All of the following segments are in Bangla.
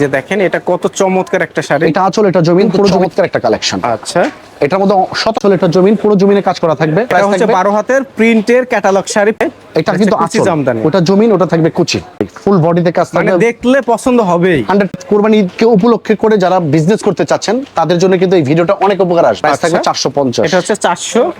যে দেখেন এটা কত চমৎকার একটা শাড়ি। এটা আঁচল এটা জমিন পুরো চমৎকার একটা কালেকশন আচ্ছা। এটার মধ্যে শতাচল এটা জমিন পুরো জমিনে কাজ করা থাকবে। এটা হচ্ছে থাকবে- বারো হাতের প্রিন্টের ক্যাটালগ শাড়ি। এটা কিন্তু আঁচল। জামদানি। ওটা জমিন ওটা থাকবে কুচি। ফুল বডিতে কাজ মানে দেখলে পছন্দ হবেই। হান্ড্রেড কোরবানি ঈদকে উপলক্ষে করে যারা বিজনেস করতে চাচ্ছেন তাদের জন্য কিন্তু এই ভিডিওটা অনেক উপকার আসবে। প্রাইস থাকবে আচ্ছা। চারশো পঞ্চাশ। এটা হচ্ছে চারশো।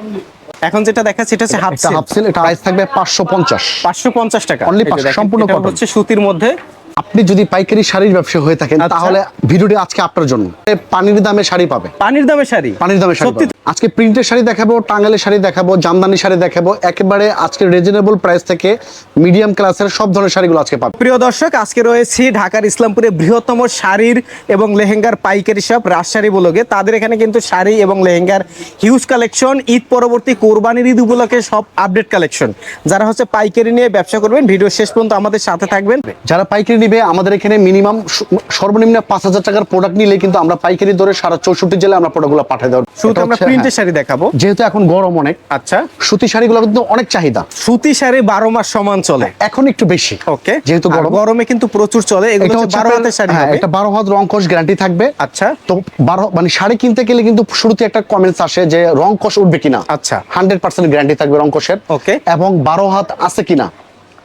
এখন যেটা দেখাচ্ছে এটা হচ্ছে হাফ এটা হাফ সেল এটা প্রাইস থাকবে পাঁচশো পঞ্চাশ। পাঁচশো পঞ্চাশ টাকা। Only এই যে 500, দেখেন, সম্পূর্ণ cotton। হচ্ছে সুতির মধ্যে আপনি যদি পাইকারি শাড়ির ব্যবসা হয়ে থাকেন আচ্ছা। তাহলে ভিডিওটি আজকে আপনার জন্য। পানির দামে শাড়ি পাবে। পানির দামে শাড়ি? পানির দামে শাড়ি আজকে প্রিন্টের শাড়ি দেখাবো টাঙ্গালের শাড়ি দেখাবো জামদানি শাড়ি দেখাবো একেবারে আজকে রিজনেবল প্রাইস থেকে মিডিয়াম ক্লাসের সব ধরনের শাড়িগুলো আজকে পাবে। প্রিয় দর্শক আজকে রয়েছি ঢাকার ইসলামপুরে বৃহত্তম শাড়ির এবং লেহেঙ্গার পাইকারি শপ রাজশাড়ি বলগে। তাদের এখানে কিন্তু শাড়ি এবং লেহেঙ্গার হিউজ কালেকশন ঈদ পরবর্তী কোরবানির ঈদ উপলক্ষে সব আপডেট কালেকশন যারা হচ্ছে পাইকারি নিয়ে ব্যবসা করবেন ভিডিও শেষ পর্যন্ত আমাদের সাথে থাকবেন। যারা পাইকারি নিবে আমাদের এখানে মিনিমাম সর্বনিম্ন পাঁচ হাজার টাকার প্রোডাক্ট নিলে কিন্তু আমরা পাইকারি দরে সারা চৌষট্টি জেলায় আমরা প্রোডাক্টগুলো পাঠিয়ে দেবো শুধু আমরা প্রিন্টের হ্যাঁ। শাড়ি দেখাবো। যেহেতু এখন গরম অনেক আচ্ছা। সুতি শাড়িগুলো কিন্তু অনেক চাহিদা। সুতি শাড়ি বারো মাস সমান চলে। এখন একটু বেশি ওকে। যেহেতু গরম। গরমে কিন্তু প্রচুর চলে এগুলো বারো হাতের শাড়ি হ্যাঁ এটা বারো হাত রং কষ গ্যারান্টি থাকবে। আচ্ছা। তো বারো মানে শাড়ি কিনতে গেলে কিন্তু শুরুতে একটা কমেন্টস আসে যে রং কষ উঠবে কিনা। আচ্ছা। হান্ড্রেড পার্সেন্ট গ্যারান্টি থাকবে রং কষের ওকে। এবং বারো হাত আছে কিনা।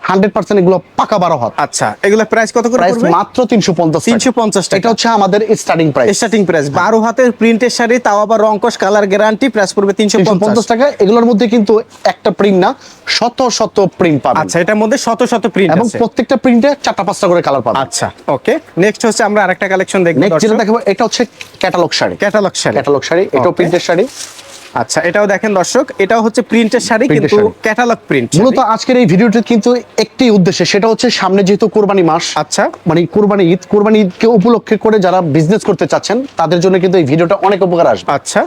হান্ড্রেড পার্সেন্ট এগুলো পাকা বারো হাত। আচ্ছা এগুলো প্রাইস কত করে প্রাইস মাত্র তিনশো পঞ্চাশ 350 টাকা। এটা হচ্ছে আমাদের স্টার্টিং প্রাইস স্টার্টিং প্রাইস বারো হাতের প্রিন্টের শাড়ি তাও আবার রংকশ কালার গ্যারান্টি প্রাইস পড়বে তিনশো তিনশো পঞ্চাশ পঞ্চাশ টাকা। এগুলোর মধ্যে কিন্তু একটা প্রিন্ট না শত শত প্রিন্ট পাবেন। আচ্ছা এটার মধ্যে শত শত প্রিন্ট এবং প্রত্যেকটা প্রিন্টে চারটা পাঁচটা করে কালার পাবেন। আচ্ছা ওকে নেক্সট হচ্ছে আমরা আরেকটা কালেকশন দেখব নেক্সট যেটা দেখাবো এটা হচ্ছে catalogue sari. Catalogue sari. Catalogue sari এটাও প্রিন্টের শাড়ি। আচ্ছা এটাও দেখেন দর্শক এটাও হচ্ছে প্রিন্টের শাড়ি কিন্তু ক্যাটালগ প্রিন্ট মূলত আজকের এই ভিডিওটি কিন্তু একটি উদ্দেশ্যে সেটা হচ্ছে সামনে যেহেতু কোরবানি মাস আচ্ছা। মানে কোরবানি ঈদ কোরবানি ঈদকে উপলক্ষে করে যারা বিজনেস করতে চাচ্ছেন তাদের জন্য কিন্তু এই ভিডিওটা অনেক উপকার আসবে। আচ্ছা।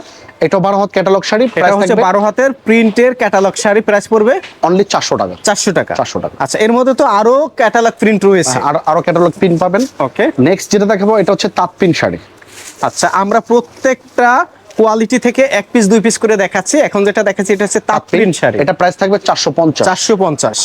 এটা বারো হাত ক্যাটালগ শাড়ি প্রাইস হচ্ছে বারো হাতের প্রিন্টের ক্যাটালগ শাড়ি প্রাইস পড়বে অনলি চারশো টাকা। চারশো টাকা। 400 টাকা। আচ্ছা এর মধ্যে তো আরও ক্যাটালগ প্রিন্ট রয়েছে। আর আরও ক্যাটালগ প্রিন্ট পাবেন। ওকে নেক্সট যেটা দেখাবো এটা হচ্ছে তাঁত প্রিন্ট শাড়ি। আচ্ছা আমরা প্রত্যেকটা কোয়ালিটি থেকে এক পিস দুই পিস করে দেখাচ্ছি। এখন যেটা দেখাচ্ছি এটা হচ্ছে তাঁত প্রিন্ট শাড়ি। এটা প্রাইস থাকবে চারশো পঞ্চাশ। চারশো পঞ্চাশ।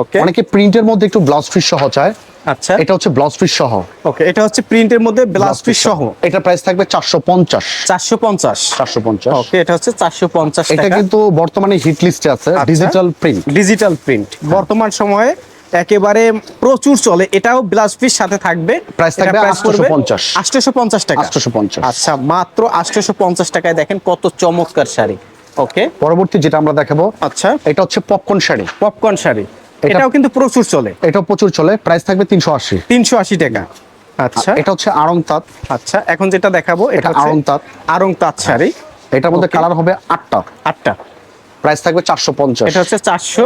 ওকে অনেকে প্রিন্টের মধ্যে একটু ব্লাউজ পিস সহ চায়। আচ্ছা। এটা হচ্ছে ব্লাউজ পিস সহ। ওকে এটা হচ্ছে প্রিন্টের মধ্যে ব্লাউজ পিস সহ। এটা প্রাইস থাকবে চারশো পঞ্চাশ। চারশো পঞ্চাশ। চারশো পঞ্চাশ। ওকে এটা হচ্ছে চারশো পঞ্চাশ এটা কিন্তু বর্তমানে হিট লিস্টে আছে। ডিজিটাল প্রিন্ট ডিজিটাল প্রিন্ট বর্তমান সময়ে একেবারে প্রচুর চলে। এটাও ব্লাউজ পিস সাথে থাকবে। Price থাকবে 850 আটশোশো পঞ্চাশ টাকা। 850 আচ্ছা মাত্র আটশোশো পঞ্চাশ টাকায় দেখেন কত চমৎকার শাড়ি। ওকে পরবর্তী যেটা আমরা দেখাবো আচ্ছা। এটা হচ্ছে পপকর্ন শাড়ি। পপকর্ন শাড়ি। এটাও কিন্তু প্রচুর চলে। এটাও প্রচুর চলে। প্রাইস থাকবে তিনশো আশি। তিনশো আশি টাকা। আচ্ছা। এটা হচ্ছে আড়ং তাঁত। আচ্ছা এখন যেটা দেখাবো এটা আড়ং তাঁত। আড়ং তাঁত শাড়ি। এটার মধ্যে কালার হবে আটটা। আটটা। প্রাইস থাকবে চারশো পঞ্চাশ। এটা হচ্ছে চারশো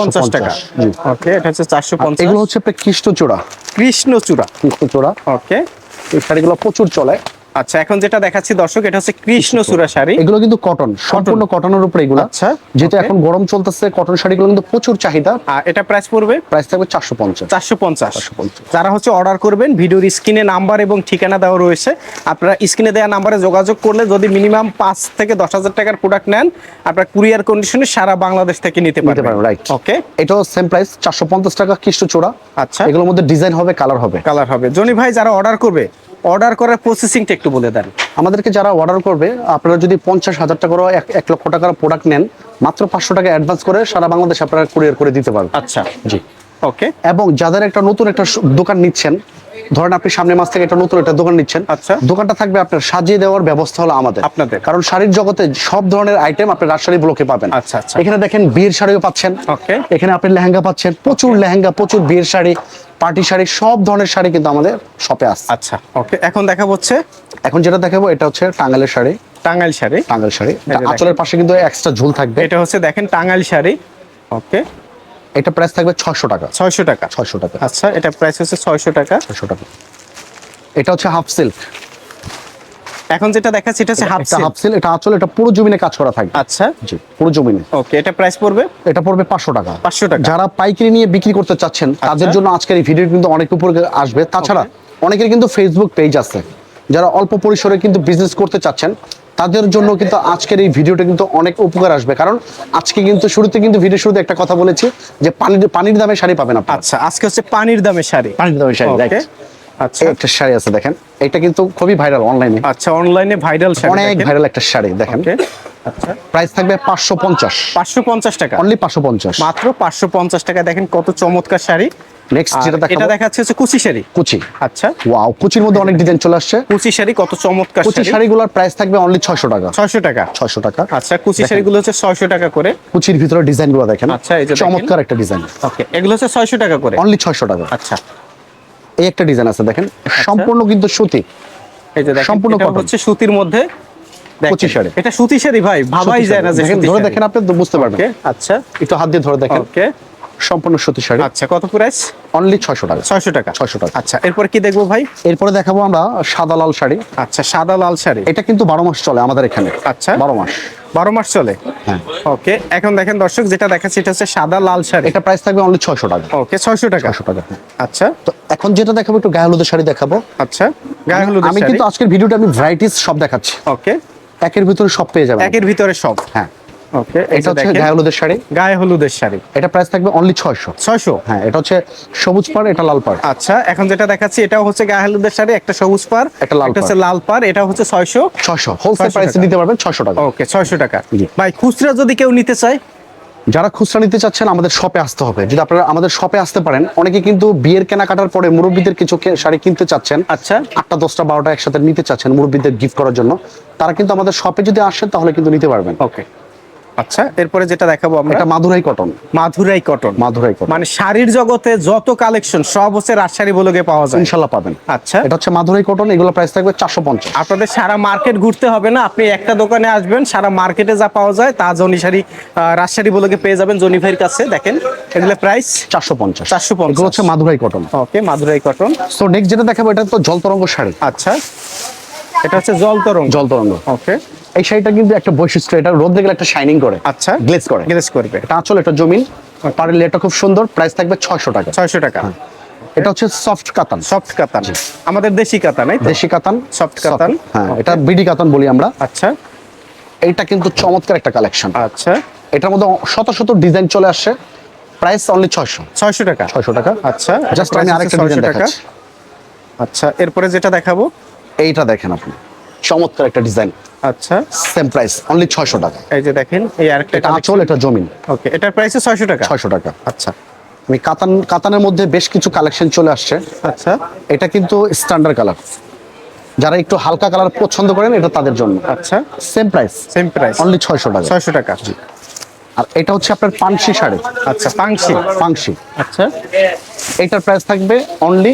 পঞ্চাশ টাকা। 450 ওকে এটা হচ্ছে চারশো পঞ্চাশ। এগুলো হচ্ছে আপনার কৃষ্ণচূড়া। কৃষ্ণচূড়া। কৃষ্ণচূড়া। ওকে এই শাড়িগুলো প্রচুর চলে। আচ্ছা এখন যেটা দেখাচ্ছি দর্শক এটা হচ্ছে কৃষ্ণচূড়া শাড়ি। এগুলো কিন্তু কটন সম্পূর্ণ কটনের উপরে এগুলো। আচ্ছা, যেহেতু এখন গরম চলতেছে কটন শাড়িগুলো কিন্তু প্রচুর চাহিদা। আর এটা প্রাইস পড়বে? প্রাইস থাকবে চারশো পঞ্চাশ। চারশো পঞ্চাশ। 450 যারা হচ্ছে অর্ডার করবেন ভিডিওর স্ক্রিনে নাম্বার এবং ঠিকানা দেওয়া রয়েছে। আপনারা স্ক্রিনে দেওয়া নাম্বারে যোগাযোগ করলে যদি মিনিমাম পাঁচ থেকে দশ হাজার টাকার প্রোডাক্ট নেন আপনার কুরিয়ার কন্ডিশনে সারা বাংলাদেশ থেকে নিতে পারবেন। রাইট ওকে এটাও সেম প্রাইস চারশো পঞ্চাশ টাকা কৃষ্ণচূড়া আচ্ছা। এগুলোর মধ্যে ডিজাইন হবে কালার হবে। কালার হবে। জনি ভাই যারা অর্ডার করবে অর্ডার করার প্রসেসিংটা একটু বলে দেন। আমাদেরকে যারা অর্ডার করবে আপনারা যদি পঞ্চাশ হাজার টাকার এক এক লক্ষ টাকার প্রোডাক্ট নেন মাত্র পাঁচশো টাকা অ্যাডভান্স করে সারা বাংলাদেশ আপনারা কুরিয়ার করে দিতে পারবেন। আচ্ছা। জি। ওকে এবং যাদের একটা নতুন একটা দোকান নিচ্ছেন ধরেন আপনি সামনের মাস থেকে একটা নতুন একটা দোকান নিচ্ছেন আচ্ছা। দোকানটা থাকবে আপনার সাজিয়ে দেওয়ার ব্যবস্থা হলো আমাদের। আপনাদের। কারণ শাড়ির জগতে সব ধরনের আইটেম আপনি রাজশাড়ি ব্লকে পাবেন। আচ্ছা, আচ্ছা। এখানে দেখেন বিয়ের শাড়িও পাচ্ছেন। Okay. এখানে আপনি লেহেঙ্গা পাচ্ছেন প্রচুর লেহেঙ্গা প্রচুর বিয়ের শাড়ি পার্টি শাড়ি সব ধরনের শাড়ি কিন্তু আমাদের শপে আসছে আচ্ছা ওকে এখন দেখা হচ্ছে? এখন যেটা দেখাবো এটা হচ্ছে টাঙ্গালের শাড়ি। টাঙ্গাইল শাড়ি। টাঙ্গাল শাড়ি। আঁচলের পাশে কিন্তু এক্সট্রা ঝুল থাকবে। এটা হচ্ছে দেখেন টাঙ্গাইল শাড়ি। ওকে এটা প্রাইস থাকবে ছয়শো টাকা। ছয়শো টাকা। ছয়শো টাকা। আচ্ছা এটা প্রাইস হচ্ছে ছয়শো টাকা। ছয়শো টাকা। এটা হচ্ছে হাফ সিল্ক এখন যেটা দেখাচ্ছি এটা হচ্ছে হাফ হাফ সিল্ক এটা আঁচল এটা পুরো জমিনে কাজ করা থাকবে। আচ্ছা। জি পুরো জমিনে। ওকে এটা প্রাইস পড়বে? এটা পড়বে পাঁচশো টাকা। 500 টাকা। যারা পাইকারি নিয়ে বিক্রি করতে চাচ্ছেন তাদের জন্য আজকের এই ভিডিও কিন্তু অনেক উপরে আসবে। তাছাড়া অনেকের কিন্তু ফেসবুক পেজ আছে। যারা অল্প পরিসরে কিন্তু বিজনেস করতে চাচ্ছেন তাদের জন্য কিন্তু আজকের এই ভিডিওটা কিন্তু অনেক উপকার আসবে। কারণ আজকে কিন্তু শুরুতে কিন্তু ভিডিও শুরুতে একটা কথা বলেছি যে পানির পানির দামে শাড়ি পাবেন আপনি আচ্ছা আজকে হচ্ছে পানির দামে শাড়ি। পানির দামে শাড়ি আচ্ছা। একটা শাড়ি আছে দেখেন। এটা কিন্তু খুবই ভাইরাল অনলাইনে আচ্ছা অনলাইনে ভাইরাল শাড়ি অনেক ভাইরাল একটা শাড়ি দেখেন। আচ্ছা। প্রাইস থাকবে পাঁচশো পঞ্চাশ। পাঁচশো পঞ্চাশ টাকা। অনলি পাঁচশো পঞ্চাশ। মাত্র পাঁচশো পঞ্চাশ টাকা। দেখেন কত চমৎকার শাড়ি। নেক্সট আর যেটা এটা দেখাচ্ছে হচ্ছে কুচি শাড়ি। কুচি। আচ্ছা। ওয়াও কুচির মধ্যে অনেক ডিজাইন চলে আসছে। কুচি শাড়ি কত চমৎকার কুচি শাড়ি। শাড়িগুলোর প্রাইস থাকবে অনলি ছয়শো টাকা। ছয়শো টাকা। আচ্ছা কুচি শাড়িগুলো হচ্ছে ছয়শো টাকা করে। কুচির ভিতরে দেখেন। আচ্ছা, এই যে চমৎকার একটা ডিজাইন ওকে এগুলো হচ্ছে ছয়শো টাকা করে। অনলি ছয়শো টাকা। আচ্ছা। এই একটা ডিজাইন আছে দেখেন সম্পূর্ণ কিন্তু সুতি। এই যে দেখেন সম্পূর্ণ হচ্ছে সুতির মধ্যে শাড়ি। এটা সুতি শাড়ি ভাই ভাবাই যায় না দেখেন, ধরে দেখেন আপনি বুঝতে পারবেন। আচ্ছা। একটু হাত দিয়ে ধরে দেখেন। ওকে সম্পূর্ণ সুতি শাড়ি। আচ্ছা কত প্রাইস অনলি ছয়শো টাকা। ছয়শো টাকা। 600 টাকা। আচ্ছা এরপর কি দেখব ভাই? এরপরে দেখাবো আমরা সাদা লাল শাড়ি। আচ্ছা সাদা লাল শাড়ি। এটা কিন্তু বারো মাস চলে আমাদের এখানে। আচ্ছা। বারো মাস। বারো মাস চলে? হ্যাঁ। ওকে এখন দেখেন দর্শক যেটা দেখাচ্ছে এটা হচ্ছে সাদা লাল শাড়ি। এটা প্রাইস থাকবে অনলি ছয়শো টাকা। ওকে ছয়শো টাকা। ছয়শো টাকা আচ্ছা। তো এখন যেটা দেখাবো একটু গায়ে হলুদের শাড়ি দেখাবো। আচ্ছা গায়ে হলুদ আমি কিন্তু আজকের ভিডিওটা আমি ভ্যারাইটিস সব দেখাচ্ছি। ওকে। একের ভিতরে সব পেয়ে যাবেন। একের ভিতরে সব। হ্যাঁ। ওকে এটা হচ্ছে গায়ে হলুদের শাড়ি। গায়ে হলুদের শাড়ি। এটা প্রাইস থাকবে অনলি ছয়শো। ছয়শো? হ্যাঁ এটা হচ্ছে সবুজ পাড় এটা লাল পাড়। আচ্ছা এখন যেটা দেখাচ্ছি এটাও হচ্ছে গায়ে হলুদের শাড়ি একটা সবুজ পার একটা লাল হচ্ছে লাল পার এটা হচ্ছে ছয়শো। ছয়শো হোলসেল প্রাইসে দিতে পারবেন ছয়শো টাকা। ওকে ছয়শো টাকা। ভাই খুচরা যদি কেউ নিতে চায়? যারা খুচরা নিতে চাচ্ছেন আমাদের শপে আসতে হবে। যদি আপনারা আমাদের শপে আসতে পারেন অনেকে কিন্তু বিয়ের কেনাকাটার পরে মুরব্বীদের কিছু শাড়ি কিনতে চাচ্ছেন। আচ্ছা। আটটা দশটা বারোটা একসাথে নিতে চাচ্ছেন মুরব্বীদের গিফট করার জন্য। তারা কিন্তু আমাদের শপে যদি আসেন তাহলে কিন্তু নিতে পারবেন। ওকে আচ্ছা এরপরে যেটা দেখাবো আমরা এটা Madurai cotton Madurai cotton Madurai cotton মানে শাড়ির জগতে যত কালেকশন সব হচ্ছে রাজশাড়ি বলগে পাওয়া যায়। ইনশাল্লাহ পাবেন। আচ্ছা। এটা হচ্ছে মাদুরাই কটন এগুলো প্রাইস থাকবে চারশো পঞ্চাশ। আপনাদের সারা মার্কেট ঘুরতে হবে না আপনি একটা দোকানে আসবেন সারা মার্কেটে যা পাওয়া যায় তা জনি শাড়ি রাজশাড়ি বলগে পেয়ে যাবেন জনি ভাইয়ের কাছে দেখেন এগুলো প্রাইস চারশো পঞ্চাশ। 450 এগুলো হচ্ছে Madurai cotton okay Madurai cotton so next যেটা দেখাবো এটা তো জল তরঙ্গ শাড়ি। আচ্ছা। এটা হচ্ছে জল তরঙ্গ। জল তরঙ্গ। ওকে এই শাড়িটা কিন্তু একটা বৈশিষ্ট্য এটা রোদ গেলে একটা শাইনিং করে আচ্ছা। গ্লেজ করে। গ্লেজ করবে। এটা আঁচল এটা জমিন পাড়ের লেয়ারটা খুব সুন্দর প্রাইস থাকবে ছয়শো টাকা। ছয়শো টাকা। এটা হচ্ছে সফট কাতান। সফট কাতান। আমাদের দেশি কাতান এই দেশি কাতান সফট কাতান। হ্যাঁ এটা বিডি কাতান বলি আমরা। আচ্ছা। এইটা কিন্তু চমৎকার একটা কালেকশন আচ্ছা। এটার মধ্যে শত শত ডিজাইন চলে আসছে প্রাইস অনলি ছয়শো। ছয়শো টাকা। ছয়শো টাকা। আচ্ছা জাস্ট আমি আরেকটা ডিজাইন 600 টাকা। দেখাচ্ছি। আচ্ছা এরপরে যেটা দেখাবো? এইটা দেখেন আপনি। চমৎকার একটা ডিজাইন আচ্ছা। সেম প্রাইস অনলি ছয়শো টাকা। এই যে দেখেন এই আরেকটা এটা আঁচল এটা জমিন। ওকে এটার প্রাইস ছয়শো টাকা? ছয়শো টাকা। আচ্ছা। আমি কাতান কাতানের মধ্যে বেশ কিছু কালেকশন চলে আসছে। আচ্ছা। এটা কিন্তু স্ট্যান্ডার্ড কালার যারা একটু হালকা কালার পছন্দ করেন এটা তাদের জন্য। আচ্ছা। Same price same price only ছয়শো টাকা। ছয়শো টাকা। আর এটা হচ্ছে আপনার পানসি শাড়ি। আচ্ছা পাংশি। পাংশি। আচ্ছা। এটার প্রাইস থাকবে অনলি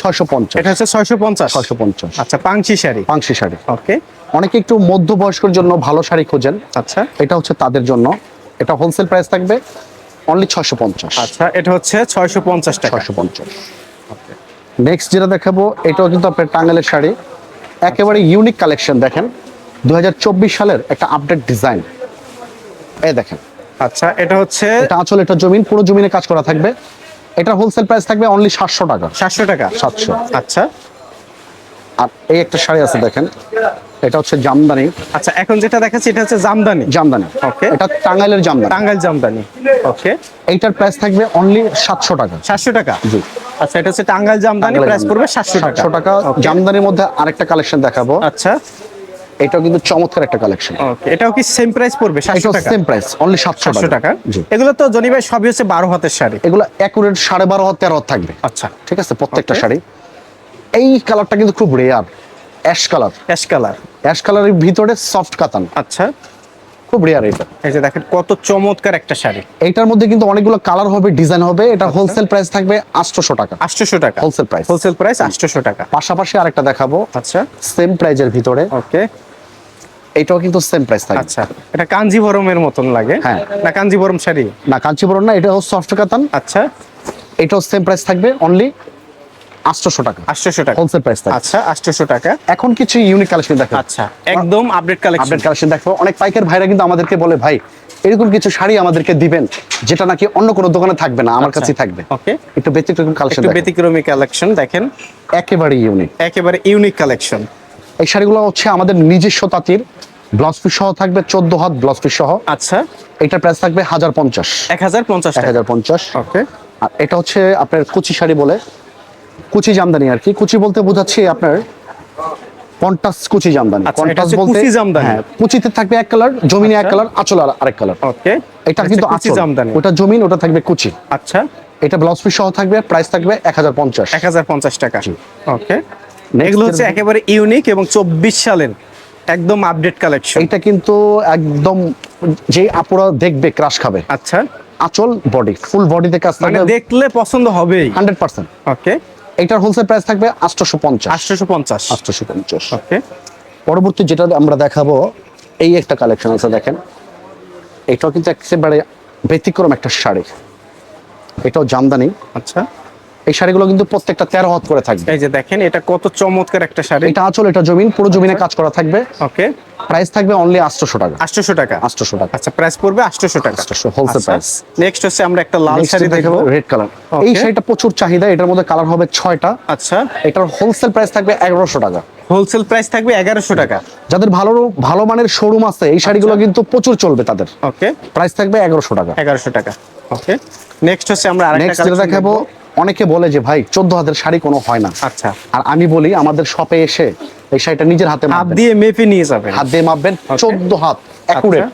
ছয়শো পঞ্চাশ। এটা হচ্ছে ছয়শো পঞ্চাশ। ছয়শো পঞ্চাশ। আচ্ছা পাংশি শাড়ি। পাংশি শাড়ি। ওকে অনেকে একটু মধ্যবয়স্কর জন্য ভালো শাড়ি খোঁজেন। আচ্ছা। এটা হচ্ছে তাদের জন্য। এটা হোলসেল প্রাইস থাকবে অনলি ছয়শো পঞ্চাশ। আচ্ছা এটা হচ্ছে ছয়শো পঞ্চাশ টাকা। ছয়শো পঞ্চাশ। নেক্সট যেটা দেখাবো এটাও কিন্তু আপনার টাঙ্গালের শাড়ি। একেবারে ইউনিক কালেকশন দেখেন। দুই হাজার চব্বিশ সালের একটা আপডেট ডিজাইন এই দেখেন। আচ্ছা এটা হচ্ছে এটা আঁচল এটা জমিন পুরো জমিনে কাজ করা থাকবে। এটা হোলসেল প্রাইস থাকবে অনলি সাতশো টাকা। সাতশো টাকা? সাতশো। আচ্ছা। আর এই একটা শাড়ি আছে দেখেন এটা হচ্ছে জামদানি। আচ্ছা এখন যেটা দেখাচ্ছি এটা হচ্ছে জামদানি? জামদানি। ওকে এটা টাঙ্গাইলের জামদানি। টাঙ্গাইল জামদানি। ওকে এইটার প্রাইস থাকবে অনলি সাতশো টাকা। সাতশো টাকা? জি। আচ্ছা এটা হচ্ছে টাঙ্গাইল জামদানি প্রাইস পড়বে সাতশো টাকা। সাতশো টাকা। জামদানির মধ্যে আরেকটা কালেকশন দেখাবো। আচ্ছা। এটাও কিন্তু চমৎকার একটা কালেকশন ওকে এটাও কি সেম প্রাইস পড়বে সাতশো এটাও টাকা? সেম প্রাইস অনলি সাতশো সাতশো টাকা। এগুলো তো জনি ভাই সবই হচ্ছে বারো হাতের শাড়ি। এগুলো একুরেট সাড়ে বারো হাত তেরো হাত থাকবে। আচ্ছা। ঠিক আছে? প্রত্যেকটা শাড়ি। এই কালারটা কিন্তু খুব rare ash colour ash colour ash কালারের ভিতরে সফট কাতান। আচ্ছা। খুব রেয়ার এটা। এই যে দেখেন কত চমৎকার একটা শাড়ি। এইটার মধ্যে কিন্তু অনেকগুলো কালার হবে ডিজাইন হবে। এটা হোলসেল প্রাইস থাকবে আটশোশো টাকা। আটশোশো টাকা। হোলসেল প্রাইস হোলসেল প্রাইস আটশোশো টাকা। পাশাপাশি আরেকটা দেখাবো। আচ্ছা। সেম প্রাইজের ভিতরে। ওকে এটাও কিন্তু সেম প্রাইস থাকবে। আচ্ছা এটা কাঞ্জিভরমের মতন লাগে? হ্যাঁ। না কাঞ্জিভরম শাড়ি? না কাঞ্চিপুরম না এটাও সফট কাতান। আচ্ছা। এটাও সেম প্রাইস থাকবে অনলি আটশোশো টাকা। আটশোশো টাকা। হোলসেল প্রাইস আচ্ছা আটশোশো টাকা। এখন কিছু ইউনিক কালেকশন দেখো। আচ্ছা একদম আপডেট কালেকশন আপডেট কালেকশন দেখো। অনেক পাইকার ভাইরা কিন্তু আমাদেরকে বলে ভাই এরকম কিছু শাড়ি আমাদেরকে দিবেন যেটা নাকি অন্য কোনো দোকানে থাকবে না আমার আচ্ছা। কাছেই থাকবে। ওকে একটু ব্যতিক্রম কালেকশন একটু ব্যতিক্রমী কালেকশন দেখেন। একেবারে ইউনিক একেবারে ইউনিক কালেকশন এই শাড়িগুলো হচ্ছে আমাদের নিজস্ব তাঁতির ব্লাউজ পিস সহ থাকবে চোদ্দ হাত ব্লাউজ পিস সহ। আচ্ছা। এটার প্রাইস থাকবে হাজার পঞ্চাশ। এক হাজার পঞ্চাশ এক হাজার পঞ্চাশ। ওকে আর এটা হচ্ছে আপনার কুচি শাড়ি বলে। কুচি জামদানি আর কি। কুচি বলতে বোঝাচ্ছি আপনার কন্টাস কুচি জামদানি। আচ্ছা, এটা বলতে কুচি জামদানি। হ্যাঁ কুচিতে থাকবে এক কালার জমিনে এক আচ্ছা। কালার আঁচল আর আরেক কালার ওকে এটা কিন্তু আঁচল। জামদানি। ওটা জমিন ওটা থাকবে কুচি। আচ্ছা। এটা ব্লাউজ পিস সহ থাকবে প্রাইস থাকবে এক হাজার পঞ্চাশ। এক হাজার পঞ্চাশ টাকা। ওকে এগুলো হচ্ছে একেবারে ইউনিক এবং চব্বিশ সালের একদম আপডেট কালেকশন এটা কিন্তু একদম যে আপুরা দেখবে ক্রাশ খাবে। আচ্ছা। আঁচল বডি ফুল বডিতে কাজ মানে দেখলে পছন্দ হবেই। হান্ড্রেড পার্সেন্ট ওকে এটার হোলসেল প্রাইস থাকবে আটশোশো পঞ্চাশ। আটশোশো পঞ্চাশ। আটশোশো পঞ্চাশ। ওকে পরবর্তী যেটা আমরা দেখাবো এই একটা কালেকশন আছে দেখেন। এটাও কিন্তু একেবারে ব্যতিক্রম একটা শাড়ি। এটাও জামদানি। আচ্ছা। এই শাড়িগুলো কিন্তু প্রত্যেকটা তেরো হাত করে থাকবে। এই যে দেখেন এটা কত চমৎকার একটা শাড়ি। এটা আঁচল এটা জমিন পুরো জমিনে কাজ করা থাকবে। ওকে। প্রাইস থাকবে অনলি আটশোশো টাকা। আটশোশো টাকা। আটশোশো টাকা। আচ্ছা প্রাইস পড়বে আটশোশো টাকা। 800 wholesale price। নেক্সট হচ্ছে আমরা একটা লাল শাড়ি দেখাবো। রেড কালার এই শাড়িটা প্রচুর চাহিদা এটার মধ্যে কালার হবে ছয়টা। আচ্ছা। এটার হোলসেল প্রাইস থাকবে এগারোশো টাকা। হোলসেল প্রাইস থাকবে এগারোশো টাকা। যাদের ভালো ভালো মানের শোরুম আছে এই শাড়িগুলো আচ্ছা। কিন্তু প্রচুর চলবে তাদের। ওকে প্রাইস থাকবে এগারোশো টাকা। এগারোশো টাকা। ওকে নেক্সট হচ্ছে আমরা আরেকটা দেখাবো দেখব। অনেকে বলে যে ভাই চোদ্দ হাতের শাড়ি কোনো হয় না। আচ্ছা। আর আমি বলি আমাদের শপে এসে এই শাড়িটা নিজের হাতে হাত দিয়ে মেপে নিয়ে যাবেন। হাত দিয়ে মাপবেন। চোদ্দ হাত অ্যাকুরেট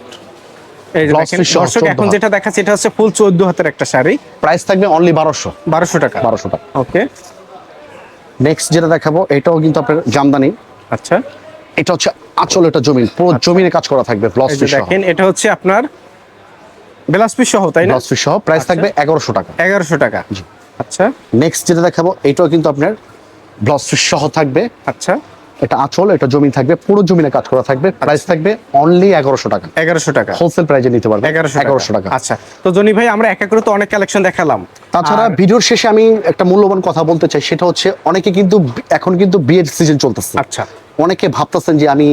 এই যে Blouse দেখেন, piece সহ দর্শক এখন যেটা দেখাচ্ছে এটা হচ্ছে ফুল চোদ্দ হাতের একটা শাড়ি। প্রাইস থাকবে অনলি বারোশো। বারোশো টাকা। বারোশো টাকা। ওকে। নেক্সট যেটা দেখাবো এটাও কিন্তু আপনার জামদানি। আচ্ছা। এটা হচ্ছে আচল এটা জমিন। পুরো জমিনে কাজ করা থাকবে ব্লাউজ পিস সহ। দেখেন এটা হচ্ছে আপনার পিস সহ তাই না? ব্লাউজ পিস সহ। প্রাইস আচ্ছা। থাকবে এগারোশো টাকা। এগারোশো টাকা। আচ্ছা। নেক্সট যেটা দেখাবো এটাও কিন্তু আপনার ব্লাউজ পিস সহ থাকবে। আচ্ছা। এটা আঁচল এটা জমিন থাকবে পুরো জমিনে কাজ করা থাকবে প্রাইস থাকবে অনলি এগারোশো টাকা। এগারোশো টাকা। হোলসেল প্রাইজে নিতে পারবে এগারোশো এগারোশো টাকা। আচ্ছা। তো জনি ভাই আমরা এক এক করে তো অনেক কালেকশন দেখালাম। তাছাড়া ভিডিওর শেষে আমি একটা মূল্যবান কথা বলতে চাই সেটা হচ্ছে অনেকে কিন্তু এখন কিন্তু বিয়ের সিজন চলতেছে। আচ্ছা। অনেকে ভাবতেছেন যে আমি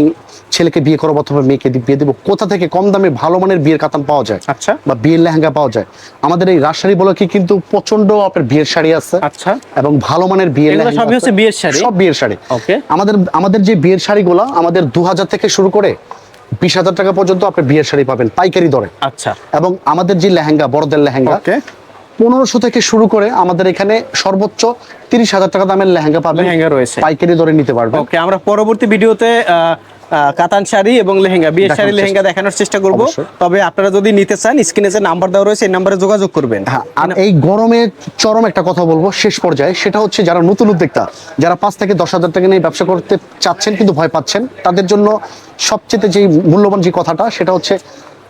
ছেলেকে বিয়ে করব অথবা মেয়েকে বিয়ে দেবো। কোথা থেকে কম দামে ভালো মানের বিয়ের কাতান পাওয়া যায়? আচ্ছা। বা বিয়ের লেহেঙ্গা পাওয়া যায়। আমাদের এই রাজশাহী বলে কি কিন্তু প্রচণ্ড আপনার বিয়ের শাড়ি আছে। আচ্ছা। এবং ভালো মানের বিয়ের সবই হচ্ছে বিয়ের শাড়ি? সব বিয়ের শাড়ি। Okay. আমাদের আমাদের যে বিয়ের শাড়িগুলো আমাদের দু হাজার থেকে শুরু করে বিশ হাজার টাকা পর্যন্ত আপনি বিয়ের শাড়ি পাবেন পাইকারি দরে। আচ্ছা। এবং আমাদের যে লেহেঙ্গা বড়দের লেহেঙ্গা ওকে। পনেরোশো থেকে শুরু করে আমাদের এখানে সর্বোচ্চ তিরিশ হাজার টাকা দামের লেহেঙ্গা পাবেন। লেহেঙ্গা রয়েছে। পাইকারি দরে নিতে পারবেন। ওকে আমরা পরবর্তী ভিডিওতে কাতান শাড়ি এবং লেহেঙ্গা বিয়ের শাড়ি লেহেঙ্গা দেখানোর চেষ্টা করব। তবে আপনারা যদি নিতে চান স্ক্রিনে যে নাম্বার দেওয়া রয়েছে এই নাম্বারে যোগাযোগ করবেন। হ্যাঁ আর এই গরমে চরম একটা কথা বলব শেষ পর্যায়ে সেটা হচ্ছে যারা নতুন উদ্যোক্তা যারা পাঁচ থেকে দশ হাজার টাকা নিয়ে ব্যবসা করতে চাচ্ছেন কিন্তু ভয় পাচ্ছেন তাদের জন্য সবচেয়ে যে মূল্যবান যে কথাটা সেটা হচ্ছে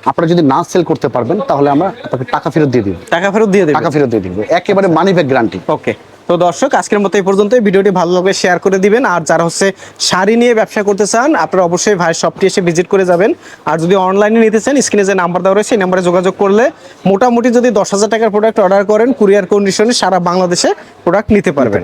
আপনারা যদি না সেল করতে পারবেন তাহলে আমরা আপনাকে টাকা ফেরত দিয়ে দিব। টাকা ফেরত দিয়ে দেবেন? টাকা ফেরত দিয়ে দিব। একেবারে মানি ব্যাক গ্যারান্টি ওকে তো দর্শক আজকের মতো এই পর্যন্তই। ভিডিওটি ভালো লাগলে শেয়ার করে দিবেন। আর যারা হচ্ছে শাড়ি নিয়ে ব্যবসা করতে চান আপনারা অবশ্যই ভাইয়ের শপটি এসে ভিজিট করে যাবেন। আর যদি অনলাইনে নিতে চান স্ক্রিনে যে নাম্বার দেওয়া রয়েছে এই নাম্বারে যোগাযোগ করলে মোটামুটি যদি দশ হাজার টাকার প্রোডাক্ট অর্ডার করেন কুরিয়ার কন্ডিশনে সারা বাংলাদেশে প্রোডাক্ট নিতে পারবেন।